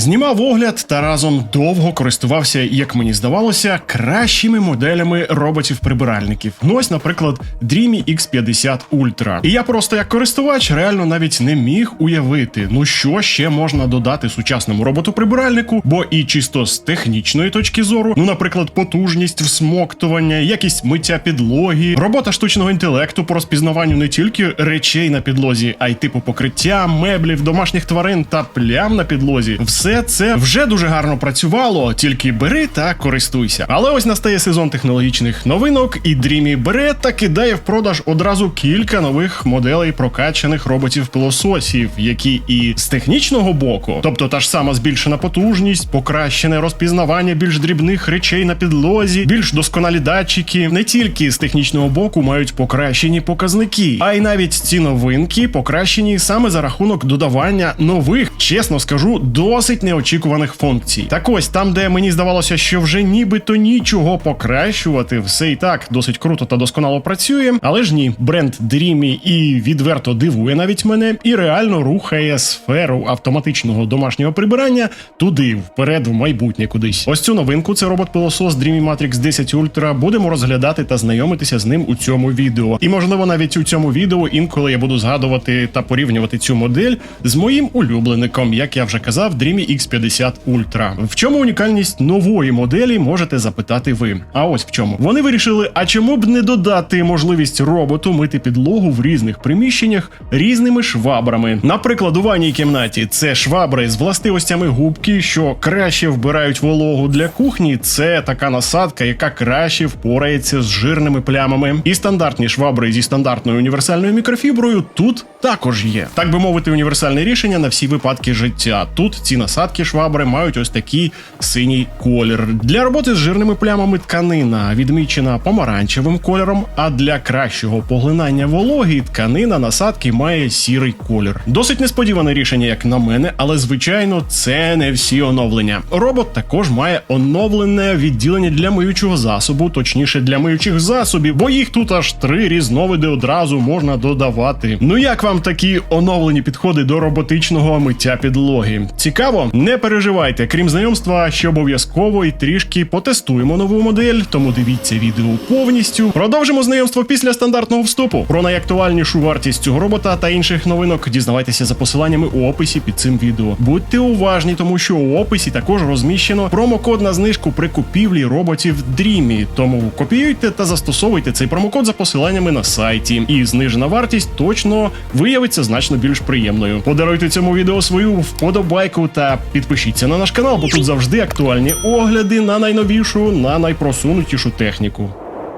Знімав огляд та разом довго користувався, як мені здавалося, кращими моделями роботів-прибиральників. Ну ось, наприклад, Dreamy X50 Ultra. І я просто як користувач реально навіть не міг уявити, ну що ще можна додати сучасному роботу-прибиральнику, бо і чисто з технічної точки зору, ну, наприклад, потужність всмоктування, якість миття підлоги, робота штучного інтелекту по розпізнаванню не тільки речей на підлозі, а й типу покриття, меблів, домашніх тварин та плям на підлозі. Все це вже дуже гарно працювало, тільки бери та користуйся. Але ось настає сезон технологічних новинок, і Dreamy бере та кидає в продаж одразу кілька нових моделей прокачаних роботів-пилососів, які і з технічного боку, тобто та ж сама збільшена потужність, покращене розпізнавання більш дрібних речей на підлозі, більш досконалі датчики, не тільки з технічного боку мають покращені показники, а й навіть ці новинки покращені саме за рахунок додавання нових, чесно скажу, досить неочікуваних функцій. Так ось там, де мені здавалося, що вже нібито нічого покращувати, все і так досить круто та досконало працює. Але ж ні, бренд Dreamy і відверто дивує навіть мене, і реально рухає сферу автоматичного домашнього прибирання туди, вперед, в майбутнє кудись. Ось цю новинку це робот-пилосос Dreamy Matrix 10 Ultra. Будемо розглядати та знайомитися з ним у цьому відео. І можливо, навіть у цьому відео інколи я буду згадувати та порівнювати цю модель з моїм улюблеником, як я вже казав, Dreamy X50 Ultra. В чому унікальність нової моделі можете запитати ви? А ось в чому вони вирішили: а чому б не додати можливість роботу мити підлогу в різних приміщеннях різними швабрами? Наприклад, у ванній кімнаті це швабри з властивостями губки, що краще вбирають вологу для кухні. Це така насадка, яка краще впорається з жирними плямами. І стандартні швабри зі стандартною універсальною мікрофіброю тут також є. Так би мовити, універсальне рішення на всі випадки життя. Тут ці насадки швабри мають ось такий синій колір. Для роботи з жирними плямами тканина відмічена помаранчевим кольором, а для кращого поглинання вологи тканина насадки має сірий колір. Досить несподіване рішення, як на мене, але звичайно, це не всі оновлення. Робот також має оновлене відділення для миючого засобу, точніше для миючих засобів, бо їх тут аж три різновиди одразу можна додавати. Ну як вам такі оновлені підходи до роботичного миття підлоги? Цікаво? Не переживайте, крім знайомства, ще обов'язково і трішки потестуємо нову модель, тому дивіться відео повністю. Продовжимо знайомство після стандартного вступу. Про найактуальнішу вартість цього робота та інших новинок дізнавайтеся за посиланнями у описі під цим відео. Будьте уважні, тому що у описі також розміщено промокод на знижку при купівлі роботів Dreamy. Тому копіюйте та застосовуйте цей промокод за посиланнями на сайті. І знижена вартість точно виявиться значно більш приємною. Подаруйте цьому відео свою вподобайку та підпишіться на наш канал, бо тут завжди актуальні огляди на найновішу, на найпросунутішу техніку.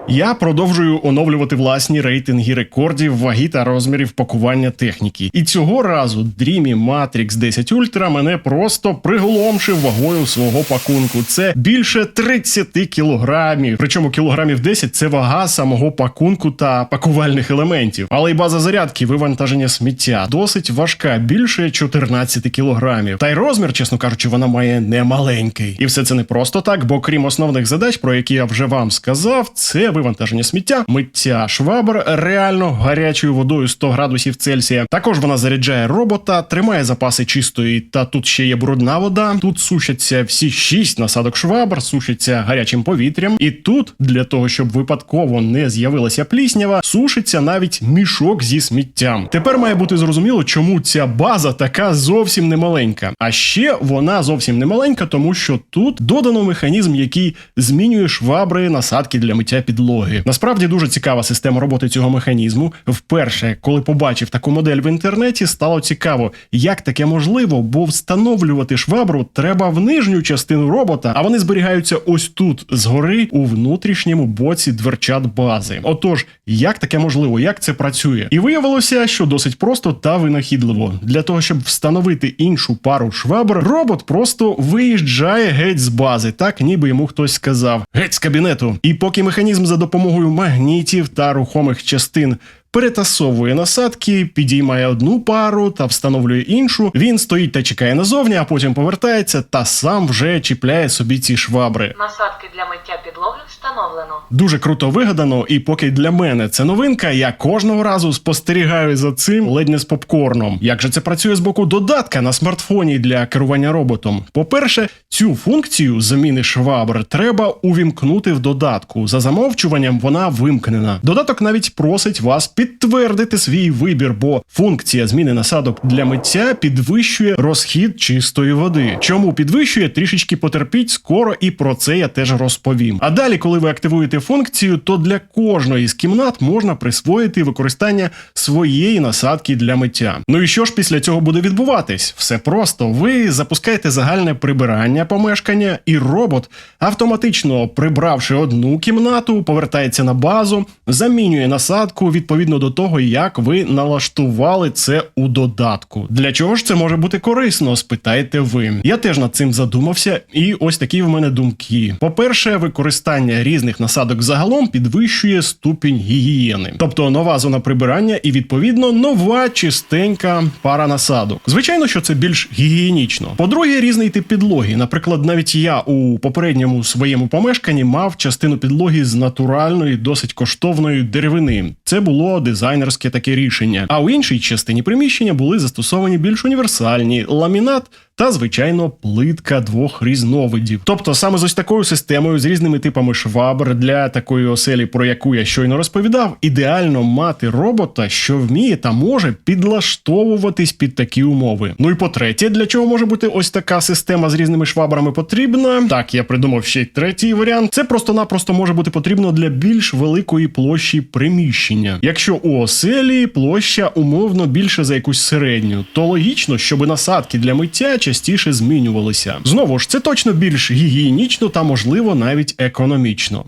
Я продовжую оновлювати власні рейтинги рекордів, ваги та розмірів пакування техніки. І цього разу Dreamy Matrix 10 Ultra мене просто приголомшив вагою свого пакунку. Це більше 30 кілограмів. Причому кілограмів 10 – це вага самого пакунку та пакувальних елементів. Але й база зарядки вивантаження сміття досить важка, більше 14 кілограмів. Та й розмір, чесно кажучи, вона має немаленький. І все це не просто так, бо крім основних задач, про які я вже вам сказав, це вивантаження сміття, миття швабр реально гарячою водою 100 градусів Цельсія. Також вона заряджає робота, тримає запаси чистої, та тут ще є брудна вода. Тут сушаться всі 6 насадок швабр, сушаться гарячим повітрям. І тут, для того, щоб випадково не з'явилася пліснява, сушиться навіть мішок зі сміттям. Тепер має бути зрозуміло, чому ця база така зовсім немаленька. А ще вона зовсім не маленька, тому що тут додано механізм, який змінює швабри, насадки для миття підлоги. Насправді дуже цікава система роботи цього механізму. Вперше, коли побачив таку модель в інтернеті, стало цікаво, як таке можливо, бо встановлювати швабру треба в нижню частину робота, а вони зберігаються ось тут, згори, у внутрішньому боці дверчат бази. Отож, як таке можливо, як це працює? І виявилося, що досить просто та винахідливо. Для того, щоб встановити іншу пару швабр, робот просто виїжджає геть з бази, так ніби йому хтось сказав: геть з кабінету. І поки механізм за допомогою магнітів та рухомих частин перетасовує насадки, підіймає одну пару та встановлює іншу. Він стоїть та чекає назовні, а потім повертається та сам вже чіпляє собі ці швабри. Насадки для миття підлоги встановлено. Дуже круто вигадано, і поки для мене це новинка, я кожного разу спостерігаю за цим ледь не з попкорном. Як же це працює з боку додатка на смартфоні для керування роботом? По-перше, цю функцію заміни швабр треба увімкнути в додатку. За замовчуванням вона вимкнена. Додаток навіть просить вас підтвердити свій вибір, бо функція зміни насадок для миття підвищує розхід чистої води. Чому підвищує? Трішечки потерпіть скоро, і про це я теж розповім. А далі, коли ви активуєте функцію, то для кожної з кімнат можна присвоїти використання своєї насадки для миття. Ну і що ж після цього буде відбуватись? Все просто. Ви запускаєте загальне прибирання помешкання, і робот, автоматично прибравши одну кімнату, повертається на базу, замінює насадку відповідно до того, як ви налаштували це у додатку. Для чого ж це може бути корисно? Спитаєте ви. Я теж над цим задумався, і ось такі в мене думки. По-перше, використання різних насадок загалом підвищує ступінь гігієни, тобто нова зона прибирання і відповідно нова чистенька пара насадок. Звичайно, що це більш гігієнічно. По-друге, різний тип підлоги. Наприклад, навіть я у попередньому своєму помешканні мав частину підлоги з натуральної, досить коштовної деревини. Це було дизайнерське таке рішення. А у іншій частині приміщення були застосовані більш універсальні ламінат. Та, звичайно, плитка двох різновидів. Тобто, саме з ось такою системою, з різними типами швабр для такої оселі, про яку я щойно розповідав, ідеально мати робота, що вміє та може підлаштовуватись під такі умови. Ну і по-третє, для чого може бути ось така система з різними швабрами потрібна? Так, я придумав ще й третій варіант. Це просто-напросто може бути потрібно для більш великої площі приміщення. Якщо у оселі площа умовно більше за якусь середню, то логічно, щоб насадки для миття частіше змінювалися. Знову ж, це точно більш гігієнічно та можливо навіть економічно.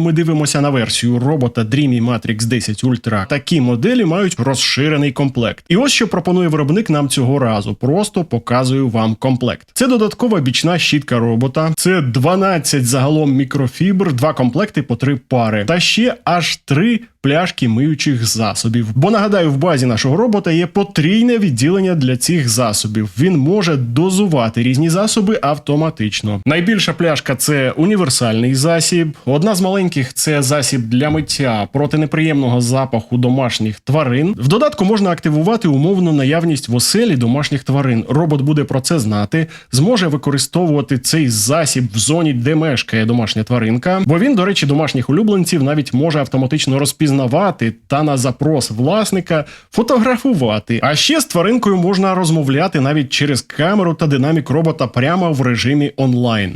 Ми дивимося на версію робота Dreamy Matrix 10 Ultra. Такі моделі мають розширений комплект. І ось що пропонує виробник нам цього разу. Просто показую вам комплект. Це додаткова бічна щітка робота, це 12 загалом мікрофібр, два комплекти по три пари, та ще аж три пляшки миючих засобів. Бо нагадаю, в базі нашого робота є потрійне відділення для цих засобів. Він може дозувати різні засоби автоматично. Найбільша пляшка це універсальний засіб. Одна з маленьких це засіб для миття проти неприємного запаху домашніх тварин. В додатку можна активувати умовну наявність в оселі домашніх тварин. Робот буде про це знати, зможе використовувати цей засіб в зоні, де мешкає домашня тваринка. Бо він, до речі, домашніх улюбленців навіть може автоматично розпізнавати та на запрос власника фотографувати. А ще з тваринкою можна розмовляти навіть через камеру та динамік робота прямо в режимі онлайн.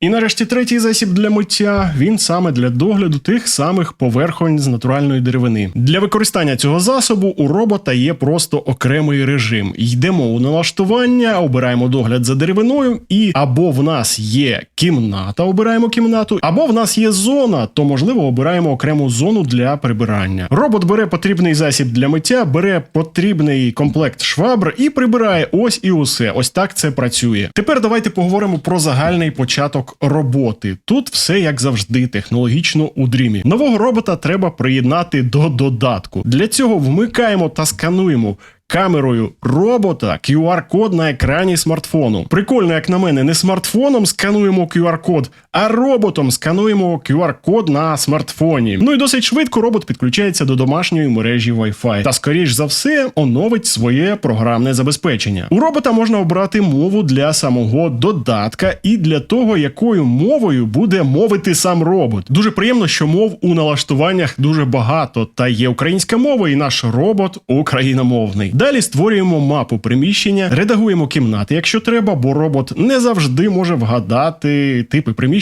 І нарешті третій засіб для миття він саме для догляду тих самих поверхонь з натуральної деревини. Для використання цього засобу у робота є просто окремий режим. Йдемо у налаштування, обираємо догляд за деревиною, і або в нас є кімната, обираємо кімнату, або в нас є зона, то можливо обираємо окрему зону для прибирання. Робот бере потрібний засіб для миття, бере потрібний комплект швабр і прибирає ось і усе. Ось так це працює. Тепер давайте поговоримо про загальний початок роботи. Тут все як завжди, технологічно у дрімі. Нового робота треба приєднати до додатку. Для цього вмикаємо та скануємо. Камерою робота QR-код на екрані смартфону. Прикольно, як на мене, не смартфоном скануємо QR-код, а роботом скануємо QR-код на смартфоні. Ну і досить швидко робот підключається до домашньої мережі Wi-Fi. Та скоріш за все оновить своє програмне забезпечення. У робота можна обрати мову для самого додатка і для того, якою мовою буде мовити сам робот. Дуже приємно, що мов у налаштуваннях дуже багато, та є українська мова, і наш робот україномовний. Далі створюємо мапу приміщення, редагуємо кімнати, якщо треба, бо робот не завжди може вгадати типи приміщення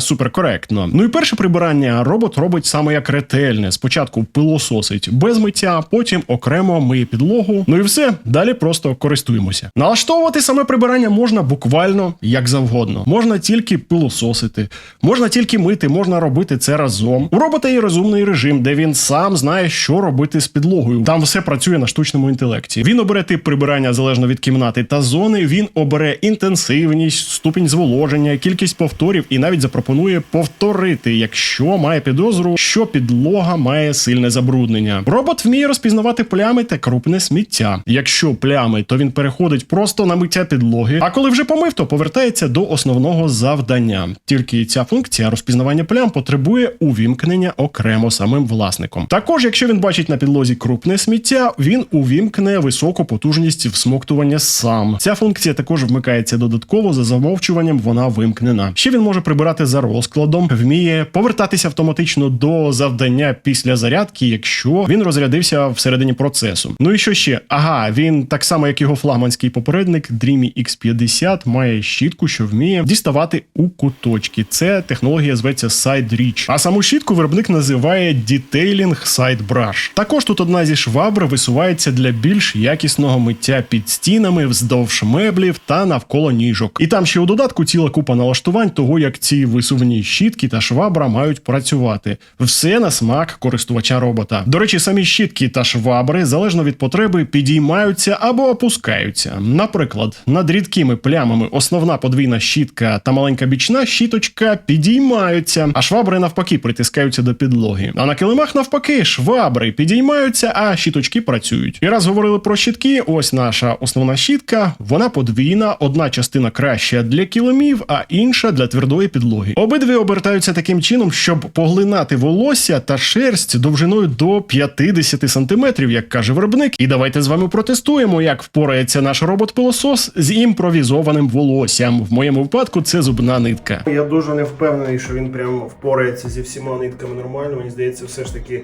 суперкоректно. Ну і перше прибирання робот робить саме як ретельне. Спочатку пилососить без миття, потім окремо миє підлогу. Ну і все, далі просто користуємося. Налаштовувати саме прибирання можна буквально як завгодно. Можна тільки пилососити, можна тільки мити, можна робити це разом. У робота є розумний режим, де він сам знає, що робити з підлогою. Там все працює на штучному інтелекті. Він обере тип прибирання залежно від кімнати та зони. Він обере інтенсивність, ступінь зволоження, кількість повторів і навіть запропонує повторити, якщо має підозру, що підлога має сильне забруднення. Робот вміє розпізнавати плями та крупне сміття. Якщо плями, то він переходить просто на миття підлоги. А коли вже помив, то повертається до основного завдання. Тільки ця функція розпізнавання плям потребує увімкнення окремо самим власником. Також, якщо він бачить на підлозі крупне сміття, він увімкне високу потужність всмоктування сам. Ця функція також вмикається додатково за замовчуванням. Вона вимкнена. Ще він може прибирати за розкладом, вміє повертатися автоматично до завдання після зарядки, якщо він розрядився всередині процесу. Ну і що ще? Ага, він так само, як його флагманський попередник Dreamy X50, має щітку, що вміє діставати у куточки. Це технологія зветься Side Reach. А саму щітку виробник називає Detailing Side Brush. Також тут одна зі швабр висувається для більш якісного миття під стінами, вздовж меблів та навколо ніжок. І там ще у додатку ціла купа налаштувань того, як ці висувні щітки та швабра мають працювати. Все на смак користувача робота. До речі, самі щітки та швабри залежно від потреби підіймаються або опускаються. Наприклад, над рідкими плямами основна подвійна щітка та маленька бічна щіточка підіймаються, а швабри навпаки притискаються до підлоги. А на килимах навпаки швабри підіймаються, а щіточки працюють. І раз говорили про щітки, ось наша основна щітка. Вона подвійна, одна частина краща для килимів, а інша для твердої підлоги. Обидві обертаються таким чином, щоб поглинати волосся та шерсть довжиною до 50 сантиметрів, як каже виробник. І давайте з вами протестуємо, як впорається наш робот-пилосос з імпровізованим волоссям. В моєму випадку це зубна нитка. Я дуже не впевнений, що він прям впорається зі всіма нитками нормально. Мені здається, все ж таки,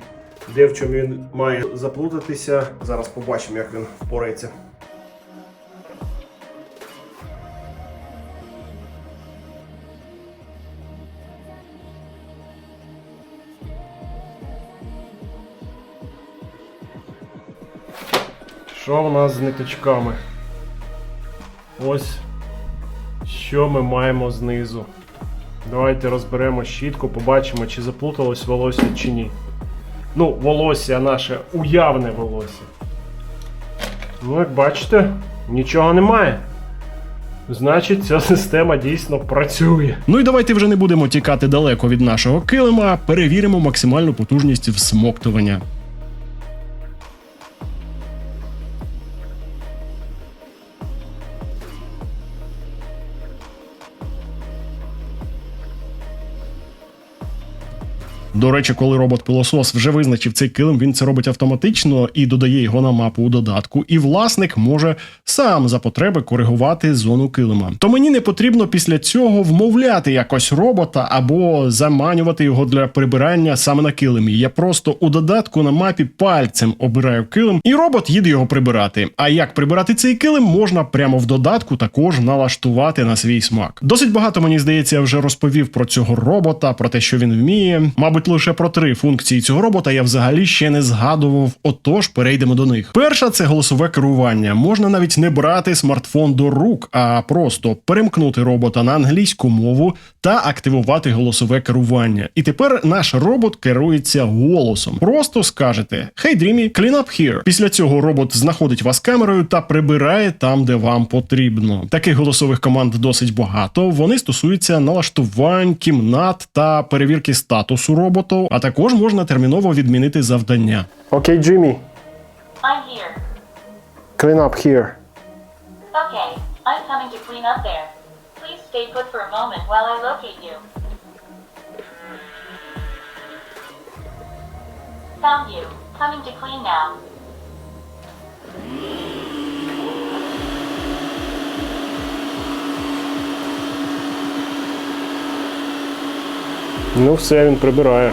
де в чому він має заплутатися. Зараз побачимо, як він впорається. Що в нас з ниточками? Ось що ми маємо знизу. Давайте розберемо щітку, побачимо, чи заплуталось волосся чи ні. Ну, волосся наше уявне волосся. Ну, як бачите, нічого немає. Значить, ця система дійсно працює. Ну і давайте вже не будемо тікати далеко від нашого килима, перевіримо максимальну потужність всмоктування. До речі, коли робот-пилосос вже визначив цей килим, він це робить автоматично і додає його на мапу у додатку. І власник може сам за потреби коригувати зону килима. То мені не потрібно після цього вмовляти якось робота або заманювати його для прибирання саме на килимі. Я просто у додатку на мапі пальцем обираю килим, і робот їде його прибирати. А як прибирати цей килим, можна прямо в додатку також налаштувати на свій смак. Досить багато мені здається, я вже розповів про цього робота, про те, що він вміє. Мабуть, лише про три функції цього робота я взагалі ще не згадував. Отож, перейдемо до них. Перша це голосове керування. Можна навіть не брати смартфон до рук, а просто перемкнути робота на англійську мову та активувати голосове керування. І тепер наш робот керується голосом. Просто скажете «Hey, Dreamy, clean up here». Після цього робот знаходить вас камерою та прибирає там, де вам потрібно. Таких голосових команд досить багато. Вони стосуються налаштувань, кімнат та перевірки статусу роботу, а також можна терміново відмінити завдання. Окей, Джиммі, I'm here. clean up here. Okay, I'm coming to clean up there. Please stay put for a moment while I locate you. Found you. Coming to clean now. Ну все, він прибирає.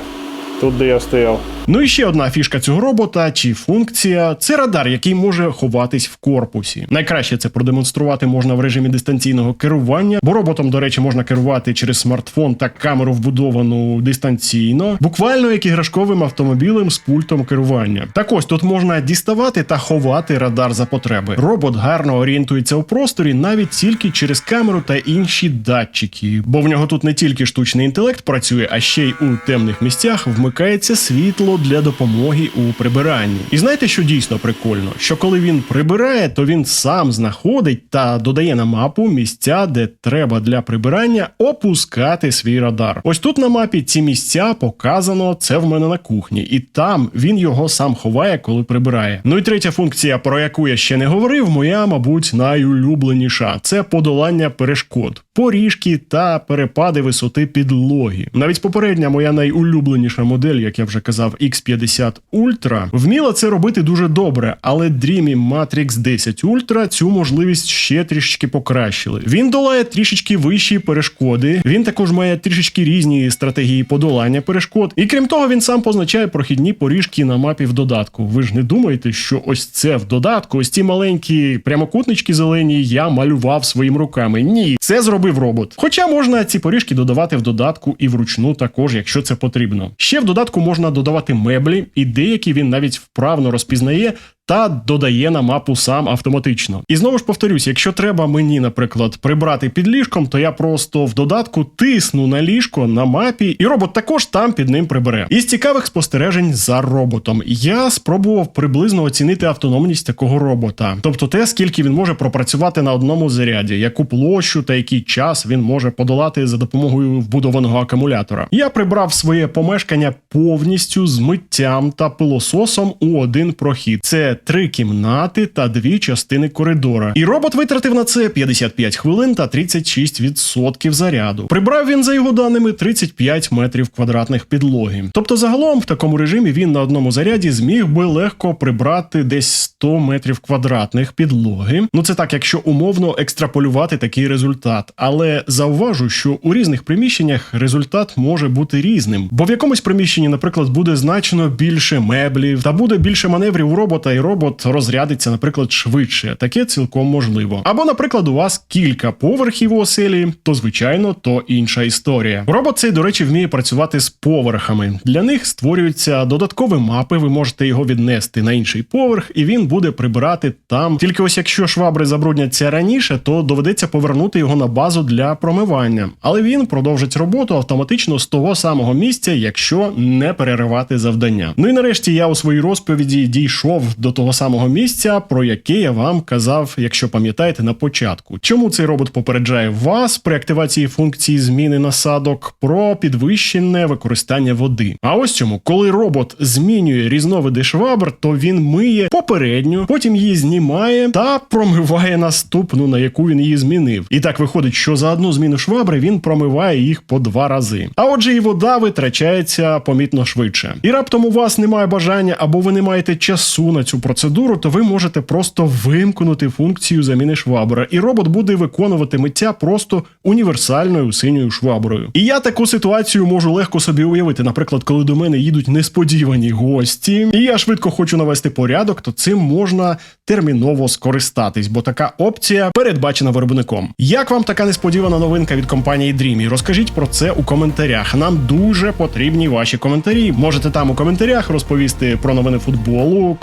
Тут, де я стояв. Ну і ще одна фішка цього робота чи функція це радар, який може ховатись в корпусі. Найкраще це продемонструвати можна в режимі дистанційного керування, бо роботом, до речі, можна керувати через смартфон та камеру вбудовану дистанційно, буквально як іграшковим автомобілем з пультом керування. Так ось тут можна діставати та ховати радар за потреби. Робот гарно орієнтується у просторі навіть тільки через камеру та інші датчики, бо в нього тут не тільки штучний інтелект працює, а ще й у темних місцях вмикається світло дзеркало для допомоги у прибиранні. І знаєте, що дійсно прикольно? Що коли він прибирає, то він сам знаходить та додає на мапу місця, де треба для прибирання опускати свій радар. Ось тут на мапі ці місця показано. Це в мене на кухні, і там він його сам ховає, коли прибирає. Ну і третя функція, про яку я ще не говорив, моя, мабуть, найулюбленіша це подолання перешкод, поріжки та перепади висоти підлоги. Навіть попередня моя найулюбленіша модель, як я вже казав, X50 Ultra, вміла це робити дуже добре, але Dreamy Matrix 10 Ultra цю можливість ще трішечки покращили. Він долає трішечки вищі перешкоди. Він також має трішечки різні стратегії подолання перешкод. І крім того, він сам позначає прохідні поріжки на мапі в додатку. Ви ж не думаєте, що ось це в додатку, ось ці маленькі прямокутнички зелені я малював своїми руками. Ні, це зробив робот. Хоча можна ці поріжки додавати в додатку і вручну також, якщо це потрібно. Ще в додатку можна додавати меблі, і деякі він навіть вправно розпізнає. Та додає на мапу сам автоматично. І знову ж повторюсь, якщо треба мені, наприклад, прибрати під ліжком, то я просто в додатку тисну на ліжко на мапі, і робот також там під ним прибере. Із цікавих спостережень за роботом я спробував приблизно оцінити автономність такого робота, тобто те, скільки він може пропрацювати на одному заряді, яку площу та який час він може подолати за допомогою вбудованого акумулятора. Я прибрав своє помешкання повністю з миттям та пилососом у один прохід. Це три кімнати та дві частини коридора. І робот витратив на це 55 хвилин та 36% заряду. Прибрав він за його даними 35 метрів квадратних підлоги. Тобто, загалом в такому режимі він на одному заряді зміг би легко прибрати десь 100 метрів квадратних підлоги. Ну це так, якщо умовно екстраполювати такий результат. Але зауважу, що у різних приміщеннях результат може бути різним, бо в якомусь приміщенні, наприклад, буде значно більше меблів та буде більше маневрів у робота, і робот розрядиться, наприклад, швидше. Таке цілком можливо. Або, наприклад, у вас кілька поверхів у оселі, то звичайно, то інша історія. Робот цей, до речі, вміє працювати з поверхами. Для них створюються додаткові мапи. Ви можете його віднести на інший поверх, і він буде прибирати там. Тільки ось якщо швабри забрудняться раніше, то доведеться повернути його на базу для промивання. Але він продовжить роботу автоматично з того самого місця, якщо не переривати завдання. Ну і нарешті я у своїй розповіді дійшов до того самого місця, про яке я вам казав, якщо пам'ятаєте, на початку. Чому цей робот попереджає вас при активації функції зміни насадок про підвищене використання води? А ось чому, коли робот змінює різновиди швабр, то він миє попередню, потім її знімає та промиває наступну, на яку він її змінив. І так виходить, що за одну зміну швабри він промиває їх по два рази. А отже, і вода витрачається помітно швидше. І раптом у вас немає бажання або ви не маєте часу на цю процедуру, то ви можете просто вимкнути функцію заміни швабри, і робот буде виконувати миття просто універсальною синьою шваброю. І я таку ситуацію можу легко собі уявити. Наприклад, коли до мене їдуть несподівані гості, і я швидко хочу навести порядок, то цим можна терміново скористатись, бо така опція передбачена виробником. Як вам така несподівана новинка від компанії Dreamy? Розкажіть про це у коментарях. Нам дуже потрібні ваші коментарі. Можете там у коментарях розповісти про новини футболу,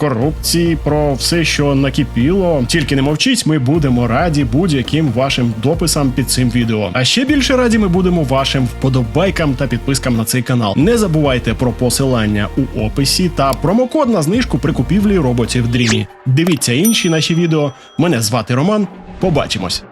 корупції, про все, що накипіло. Тільки не мовчіть, ми будемо раді будь-яким вашим дописам під цим відео. А ще більше раді ми будемо вашим вподобайкам та підпискам на цей канал. Не забувайте про посилання у описі та промокод на знижку при купівлі роботів Дрімі. Дивіться інші наші відео. Мене звати Роман. Побачимось.